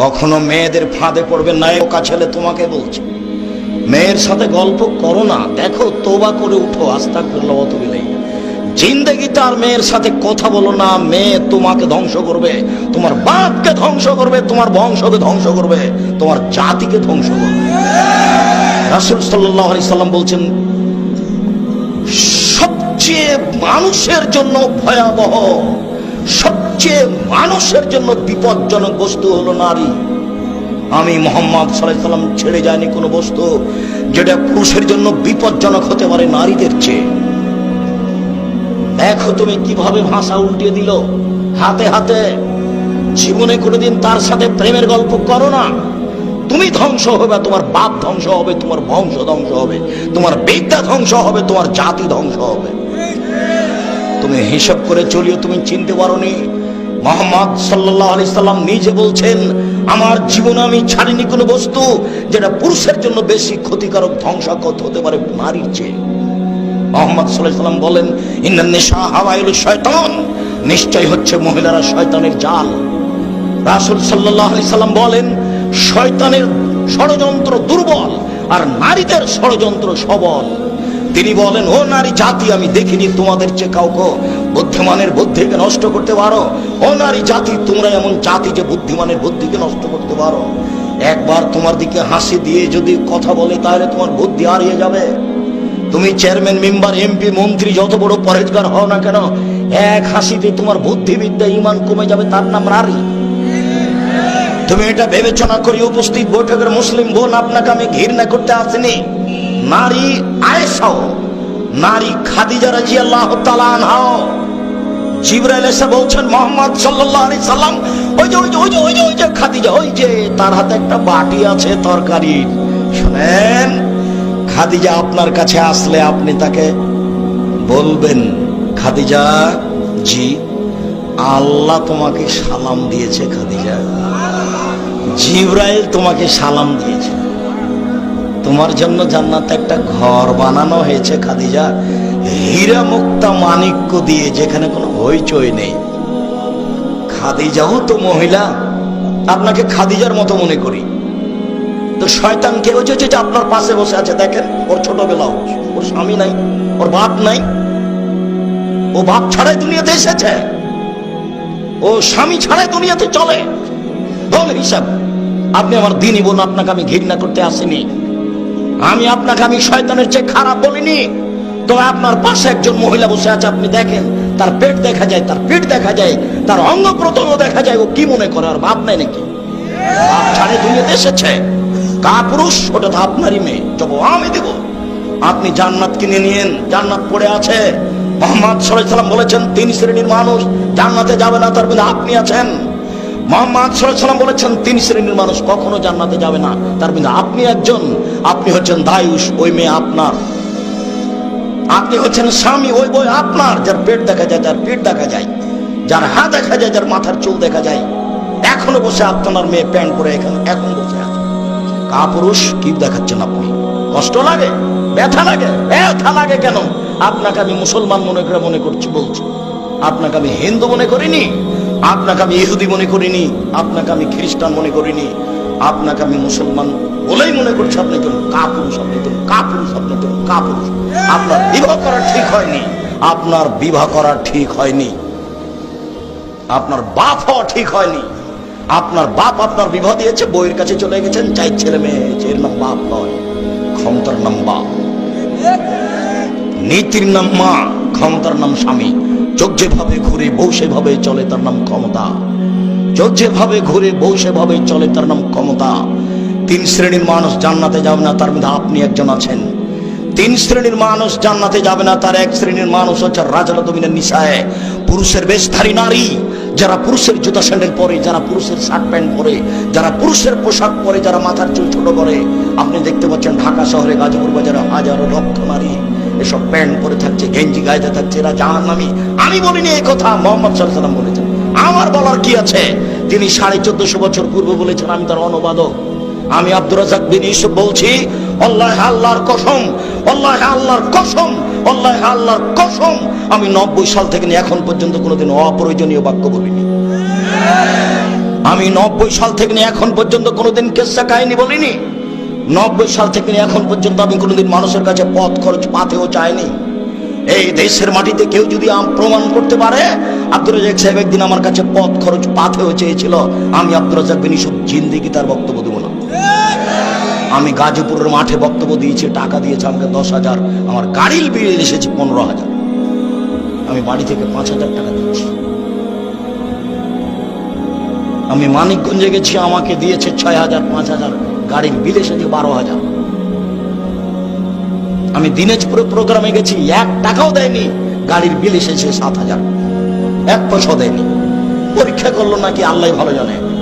কখনো মেয়েদের ফাঁদে পড়বে না ওকা ছেলে তোমাকে বলছে। মেয়ের সাথে গল্প করো না, দেখো, তোবা করে উঠো আস্তাক ফিরল অতবিলেই জিন্দগি তার মেয়ের সাথে কথা বলো না, মেয়ে তোমাকে ধ্বংস করবে, তোমার বাপকে ধ্বংস করবে, তোমার বংশকে ধ্বংস করবে, তোমার জাতিকে ধ্বংস করবে। রাসুল সাল্লাহ সাল্লাম বলছেন, সবচেয়ে মানুষের জন্য ভয়াবহ সবচেয়ে মানুষের জন্য বিপজ্জনক বস্তু হলো নারী। আমি মোহাম্মদ সাল্লাম ছেড়ে যায়নি কোনো বস্তু যেটা পুরুষের জন্য বিপজ্জনক হতে পারে নারীদের চেয়ে। দেখো তুমি কীভাবে ভাষা উল্টিয়ে দিল। হাতে হাতে। জীবনে কোনোদিন তার সাথে প্রেমের গল্প করো না। তুমি ধ্বংস হবে, তোমার বাপ ধ্বংস হবে, তোমার বংশ ধ্বংস হবে, তোমার বিদ্যা ধ্বংস হবে, তোমার জাতি ধ্বংস হবে। তুমি হিসাব করে চলিও তুমি চিনতে পারোনি। মোহাম্মদ সাল্লাহ আলি সাল্লাম নিজে বলছেন, আমার জীবনে আমি ছাড়িনি কোনো বস্তু যেটা পুরুষের জন্য বেশি ক্ষতিকারক ধ্বংসাক্ষত হতে পারে নারীর চেয়ে। মোহাম্মদ সাল্লাহ বলেন ইন্নান্নেশা হাওয়াইল শয়তান, নিশ্চয় হচ্ছে মহিলারা শয়তানের জাল। রাসুল সাল্লাহ আলি সাল্লাম বলেন, শয়তানের ষড়যন্ত্র দুর্বল আর নারীদের ষড়যন্ত্র সবল। তিনি বলেন, ও নারী জাতি, আমি দেখিনি তোমাদের চেয়ে কাউকে। বুদ্ধিমানের বুদ্ধিকে নষ্ট করতে পারো। ও নারী জাতি, তোমরা এমন জাতি যে বুদ্ধিমানের বুদ্ধিকে নষ্ট করতে পারো। একবার তোমার দিকে হাসি দিয়ে যদি কথা বলে, তাহলে তোমার বুদ্ধি হারিয়ে যাবে। তুমি চেয়ারম্যান, মেম্বার, এমপি, মন্ত্রী, যত বড় পরেজগার হও না কেন, এক হাসিতে তোমার বুদ্ধিবিদ্যা, ইমান কমে যাবে, তার নাম নারী। তুমি এটা বিবেচনা করি উপস্থিত বৈঠকের মুসলিম বোন, আপনাকে আমি ঘৃণা করতে আসেনি? নারী আয়েশাও নারী খাদিজা রাজি আল্লাহ তালানহাও জিব্রাইল এসে বলছেন, মোহাম্মদ সাল্লাল্লাহু আলাইহি সাল্লাম, ওই যে ওই যে ওই যে ওই যে ওই যে খাদিজা, ওই যে, তার হাতে একটা বাটি আছে তরকারির শুনেন, খাদিজা আপনার কাছে আসলে আপনি তাকে বলবেন, খাদিজা জি, আল্লাহ তোমাকে সালাম দিয়েছে খাদিজা। জিব্রাইল তোমাকে সালাম দিয়েছে। তোমার জন্য জান্নাতে একটা ঘর বানানো হয়েছে, খাদিজা। হীরা মুক্তা মানিক্য দিয়ে, যেখানে কোনো হইচই নেই। খাদিজাও তো মহিলা। আপনাকে খাদিজার মতো মনে করি। তো শয়তান কে হচ্ছে যে আপনার পাশে বসে আছে, দেখেন, ওর ছোটবেলাও ওর স্বামী নাই, ওর বাপ নাই। ও বাপ ছাড়াই দুনিয়াতে এসেছে। ও স্বামী ছাড়াই দুনিয়াতে চলে। বল হিসাব। আপনি আমার দিনই বোন আপনাকে আমি ঘৃণা করতে আসিনি। আমি আপনাকে, আমি শয়তানের চেয়ে খারাপ বলিনি। তবে আপনার পাশে একজন মহিলা বসে আছে, আপনি দেখেন, তার পেট দেখা যায়, তার পিঠ দেখা যায়, তার অঙ্গ প্রত্যঙ্গ দেখা যায়, ও কি মনে করে, আর বাপ নাই নাকি? বাপ ছাড়ে দুনিয়াতে এসেছে। কা পুরুষ, ওটা তো আপনারই মেয়ে, তবু আমি দেব। আপনি জান্নাত কিনে নিয়েন, জান্নাত পড়ে আছে। মোহাম্মদ সাল্লাম বলেছেন, তিন শ্রেণির মানুষ জান্নাতে যাবে না, তার মধ্যে আপনি আছেন। মোহাম্মদ বলেছেন, তিন শ্রেণির মানুষ কখনো জান্নাতে যাবে না। তার মধ্যে আপনি একজন, আপনি হচ্ছেন দায়ুষ ওই মেয়ে আপনার। আপনি হচ্ছেন স্বামী, ওই বই আপনার, যার পেট দেখা যায়, যার পেট দেখা যায়, যার হাত দেখা যায়, যার মাথার চুল দেখা যায়। এখনও বসে আপনার মেয়ে প্যান্ট পরে এখানে, এখন বসে আছে। কা পুরুষ কি দেখাচ্ছেন আপনি? কষ্ট লাগে? ব্যথা লাগে? ব্যথা লাগে কেন? আপনাকে আমি মুসলমান মনে করে, মনে করছি, বলছি। আপনাকে আমি হিন্দু মনে করিনি? আপনাকে আমি ইহুদি মনে করিনি, আপনাকে আমি খ্রিস্টান মনে করিনি, আপনাকে আমি মুসলমান বলেই মনে করছি, আপনি তো কাপুরুষ, আপনি তো কাপুরুষ, আপনি তো কাপুরুষ। আপনার বিবাহ করা ঠিক হয়নি, আপনার বিবাহ করা ঠিক হয়নি, আপনার বাপ হওয়া ঠিক হয়নি, আপনার বাপ আপনার বিবাহ দিয়েছে বইয়ের কাছে চলে গেছেন, চাই ছেলে মেয়ে এর নাম বাপ নয়, ক্ষমতার নাম বাপ। নীতির নাম মা, ক্ষমতার নাম স্বামী। চোখ যেভাবে ঘুরে, বউ সেভাবে চলে, তার নাম ক্ষমতা। চোখ যেভাবে ঘুরে, বউ সেভাবে চলে, তার নাম ক্ষমতা। তিন শ্রেণির মানুষ জান্নাতে যাবে না, তার মধ্যে আপনি একজন আছেন। তিন শ্রেণির মানুষ জান্নাতে যাবে না, তার এক শ্রেণির মানুষ হচ্ছে রাজালা তুমিনের নিশায়। পুরুষের বেশধারী নারী, যারা পুরুষের জুতা স্যান্ডেল পরে, যারা পুরুষের শার্ট প্যান্ট পরে, যারা পুরুষের পোশাক পরে, যারা মাথার চুল ছোট করে। আপনি দেখতে পাচ্ছেন ঢাকা শহরে গাজীপুর বাজারে হাজারো লক্ষ নারী। এসব প্যান্ট পরে থাকছে, গেঞ্জি গাইতে থাকছে, এরা জাহান নামি। আমি বলিনি এই কথা, মোহাম্মদ সাল্লাম বলেছেন। আমার বলার কি আছে? তিনি সাড়ে চোদ্দশো বছর পূর্বে বলেছেন, আমি তার অনুবাদক। আমি আব্দুর রাজাক বিন ইউসুফ বলছি, আল্লাহ আল্লাহর কসম, আল্লাহ আল্লাহর কসম, আল্লাহ আল্লাহর কসম। আমি নব্বই সাল থেকে এখন পর্যন্ত কোনোদিন অপ্রয়োজনীয় বাক্য বলিনি। আমি নব্বই সাল থেকে এখন পর্যন্ত কোনোদিন কেসা কাহিনী বলিনি। নব্বই সাল থেকে এখন পর্যন্ত আমি কোনোদিন মানুষের কাছে পথ খরচ পাতেও চাইনি। এই দেশের মাটিতে কেউ যদি প্রমাণ করতে পারে, আব্দুর রাজাক সাহেব একদিন আমার কাছে পথ খরচ পাতেও চেয়েছিল। আমি আব্দুর রাজাক বিন ইসুফ জিন্দিগি তার বক্তব্য দেবো না। আমি গাজীপুরের মাঠে বক্তব্য দিয়েছি, টাকা দিয়েছে আমাকে দশ হাজার, আমার গাড়ির বিল এসেছে পনেরো হাজার। আমি বাড়ি থেকে পাঁচ হাজার টাকা দিয়েছি। আমি মানিকগঞ্জে গেছি, আমাকে দিয়েছে ছয় হাজার, পাঁচ হাজার। গাড়ির বিল এসেছে বারো হাজার। আমি দিনাজপুরে প্রোগ্রামে গেছি, এক টাকাও দেয়নি, গাড়ির বিল এসেছে সাত হাজার। এক পয়সা দেয়নি। পরীক্ষা করল নাকি আল্লাহ ভালো জানে।